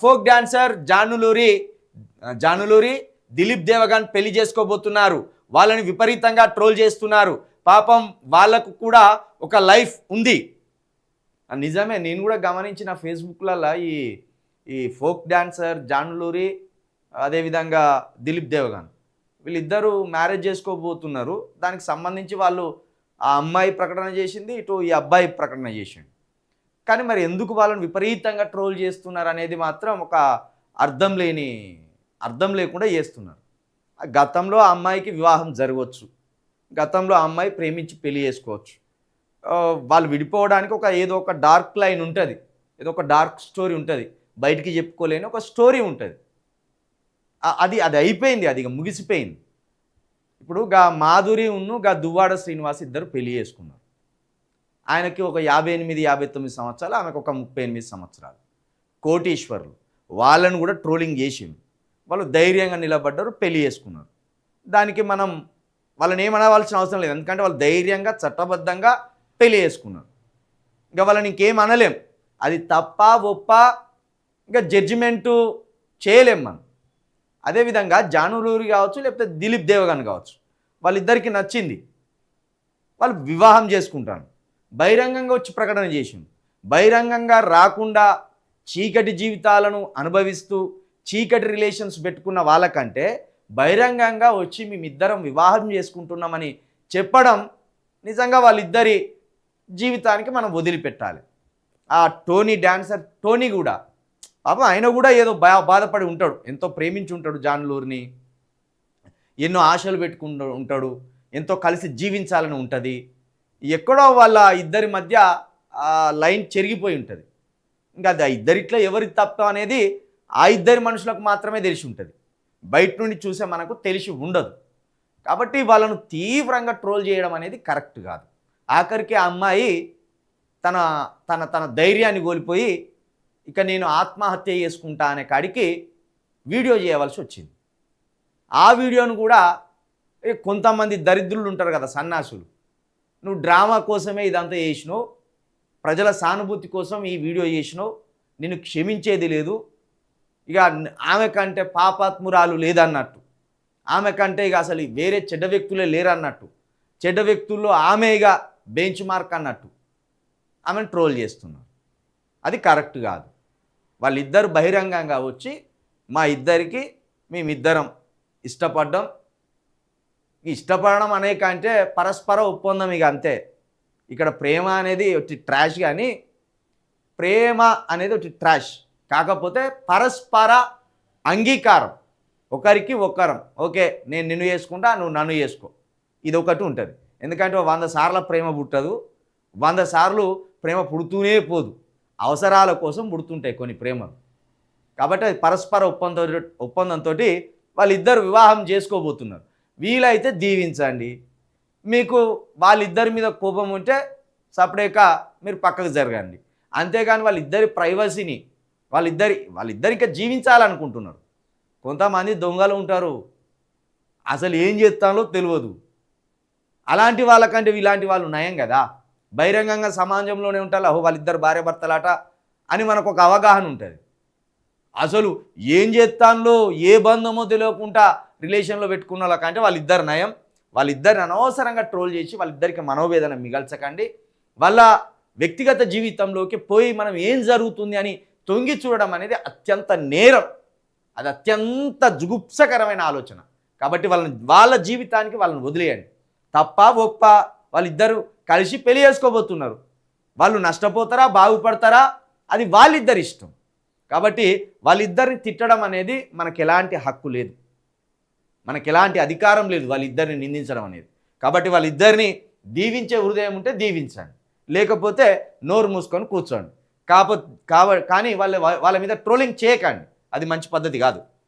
Folk dancer జానులూరి జానులూరి Dilip Devagan పెళ్ళి చేసుకోబోతున్నారు. వాళ్ళని విపరీతంగా ట్రోల్ చేస్తున్నారు. పాపం వాళ్ళకు కూడా ఒక లైఫ్ ఉంది. నిజమే నేను కూడా గమనించిన ఫేస్బుక్లలో ఈ ఈ ఫోక్ డాన్సర్ జానులూరి అదేవిధంగా దిలీప్ దేవగన్. వీళ్ళిద్దరూ మ్యారేజ్ చేసుకోబోతున్నారు. దానికి సంబంధించి వాళ్ళు ఆ అమ్మాయి ప్రకటన చేసింది ఇటు ఈ అబ్బాయి ప్రకటన చేసిండు. కానీ మరి ఎందుకు వాళ్ళని విపరీతంగా ట్రోల్ చేస్తున్నారు అనేది మాత్రం ఒక అర్థం లేని అర్థం లేకుండా చేస్తున్నారు. గతంలో ఆ అమ్మాయికి వివాహం జరగవచ్చు. గతంలో ఆ అమ్మాయి ప్రేమించి పెళ్ళి చేసుకోవచ్చు. వాళ్ళు విడిపోవడానికి ఒక ఏదో ఒక డార్క్ లైన్ ఉంటుంది. ఏదో ఒక డార్క్ స్టోరీ ఉంటుంది. బయటికి చెప్పుకోలేని ఒక స్టోరీ ఉంటుంది. అది అది అయిపోయింది. అది ఇక ముగిసిపోయింది. ఇప్పుడు గా మాధురి ఉన్ను గా దువ్వాడ శ్రీనివాస్ ఇద్దరు పెళ్ళి చేసుకున్నారు. ఆయనకి ఒక యాభై ఎనిమిది యాభై తొమ్మిది సంవత్సరాలు ఆమెకు ఒక ముప్పై ఎనిమిది సంవత్సరాలు. కోటీశ్వరులు. వాళ్ళను కూడా ట్రోలింగ్ చేసిండు. వాళ్ళు ధైర్యంగా నిలబడ్డారు పెళ్ళి చేసుకున్నారు. దానికి మనం వాళ్ళని ఏమనవలసిన అవసరం లేదు. ఎందుకంటే వాళ్ళు ధైర్యంగా చట్టబద్ధంగా పెళ్ళి చేసుకున్నారు. ఇంకా వాళ్ళని ఇంకేం అనలేం. అది తప్ప ఒప్ప ఇంకా జడ్జిమెంటు చేయలేం మనం. అదేవిధంగా జానులూరి కావచ్చు లేకపోతే దిలీప్ దేవగన్ కావచ్చు. వాళ్ళిద్దరికీ నచ్చింది. వాళ్ళు వివాహం చేసుకుంటారు. బహిరంగంగా వచ్చి ప్రకటన చేసింది బహిరంగంగా రాకుండా చీకటి జీవితాలను అనుభవిస్తూ చీకటి రిలేషన్స్ పెట్టుకున్న వాళ్ళకంటే బహిరంగంగా వచ్చి మేమిద్దరం వివాహం చేసుకుంటున్నామని చెప్పడం నిజంగా వాళ్ళిద్దరి జీవితానికి మనం వదిలిపెట్టాలి. ఆ టోనీ డాన్సర్ టోనీ కూడా పాపం ఆయన కూడా ఏదో బా బాధపడి ఉంటాడు. ఎంతో ప్రేమించి ఉంటాడు జాన్లూరిని. ఎన్నో ఆశలు పెట్టుకుంటూ ఉంటాడు. ఎంతో కలిసి జీవించాలని ఉంటుంది. ఎక్కడో వాళ్ళ ఇద్దరి మధ్య లైన్ చెరిగిపోయి ఉంటుంది. ఇంకా అది ఆ ఇద్దరిట్లో ఎవరి తప్ప అనేది ఆ ఇద్దరి మనుషులకు మాత్రమే తెలిసి ఉంటుంది. బయట నుండి చూసే మనకు తెలిసి ఉండదు. కాబట్టి వాళ్ళను తీవ్రంగా ట్రోల్ చేయడం అనేది కరెక్ట్ కాదు. ఆఖరికి ఆ అమ్మాయి తన తన తన ధైర్యాన్ని కోల్పోయి ఇక నేను ఆత్మహత్య చేసుకుంటా అనే కాడికి వీడియో చేయవలసి వచ్చింది. ఆ వీడియోను కూడా కొంతమంది దరిద్రులు ఉంటారు కదా సన్నాసులు నువ్వు డ్రామా కోసమే ఇదంతా చేసినావు. ప్రజల సానుభూతి కోసం ఈ వీడియో చేసినావు. నిన్ను క్షమించేది లేదు. ఇక ఆమె కంటే పాపాత్మురాలు లేదన్నట్టు. ఆమె కంటే ఇక అసలు వేరే చెడ్డ వ్యక్తులే లేరన్నట్టు. చెడ్డ వ్యక్తుల్లో ఆమె ఇక బెంచ్ మార్క్ అన్నట్టు. ఆమెను ట్రోల్ చేస్తున్నారు. అది కరెక్ట్ కాదు. వాళ్ళిద్దరు బహిరంగంగా వచ్చి మా ఇద్దరికి మేమిద్దరం ఇష్టపడ్డం ఇష్టపడడం అనేక అంటే పరస్పర ఒప్పందం ఇక అంతే. ఇక్కడ ప్రేమ అనేది ఒకటి ట్రాష్ కానీ ప్రేమ అనేది ఒకటి ట్రాష్ కాకపోతే పరస్పర అంగీకారం. ఒకరికి ఒకరం ఓకే నేను నిన్ను చేసుకుంటా నువ్వు నన్ను చేసుకో. ఇది ఒకటి ఉంటుంది. ఎందుకంటే వంద సార్ల ప్రేమ పుట్టదు. వంద సార్లు ప్రేమ పుడుతూనే పోదు. అవసరాల కోసం పుడుతుంటాయి కొన్ని ప్రేమలు. కాబట్టి పరస్పర ఒప్పంద ఒప్పందంతో వాళ్ళిద్దరు వివాహం చేసుకోబోతున్నారు. వీలైతే దీవించండి. మీకు వాళ్ళిద్దరి మీద కోపం ఉంటే సపరేక మీరు పక్కకు జరగండి. అంతేగాని వాళ్ళిద్దరి ప్రైవసీని వాళ్ళిద్దరి వాళ్ళిద్దరికి జీవించాలనుకుంటున్నారు. కొంతమంది దొంగలు ఉంటారు. అసలు ఏం చేస్తానో తెలియదు. అలాంటి వాళ్ళకంటే ఇలాంటి వాళ్ళు నయం కదా. బహిరంగంగా సమాజంలోనే ఉంటారు. అహో వాళ్ళిద్దరు భార్య భర్తలాట అని మనకు ఒక అవగాహన ఉంటుంది. అసలు ఏం చేస్తానో ఏ బంధమో తెలియకుండా రిలేషన్లో పెట్టుకున్న వాళ్ళకంటే వాళ్ళిద్దరు నయం. వాళ్ళిద్దరిని అనవసరంగా ట్రోల్ చేసి వాళ్ళిద్దరికి మనోవేదన మిగల్చకండి. వాళ్ళ వ్యక్తిగత జీవితంలోకి పోయి మనం ఏం జరుగుతుంది అని తొంగి చూడడం అనేది అత్యంత నేరం. అది అత్యంత జుగుప్సకరమైన ఆలోచన. కాబట్టి వాళ్ళని వాళ్ళ జీవితానికి వాళ్ళని వదిలేయండి. తప్ప ఒప్ప వాళ్ళిద్దరూ కలిసి పెళ్ళి చేసుకోబోతున్నారు. వాళ్ళు నష్టపోతారా బాగుపడతారా? అది వాళ్ళిద్దరి ఇష్టం. కాబట్టి వాళ్ళిద్దరిని తిట్టడం అనేది మనకు ఎలాంటి హక్కు లేదు. మనకి ఎలాంటి అధికారం లేదు వాళ్ళిద్దరిని నిందించడం అనేది. కాబట్టి వాళ్ళిద్దరిని దీవించే హృదయం ఉంటే దీవించండి. లేకపోతే నోరు మూసుకొని కూర్చోండి. కాకపోతే కానీ వాళ్ళ వాళ్ళ మీద ట్రోలింగ్ చేయకండి. అది మంచి పద్ధతి కాదు.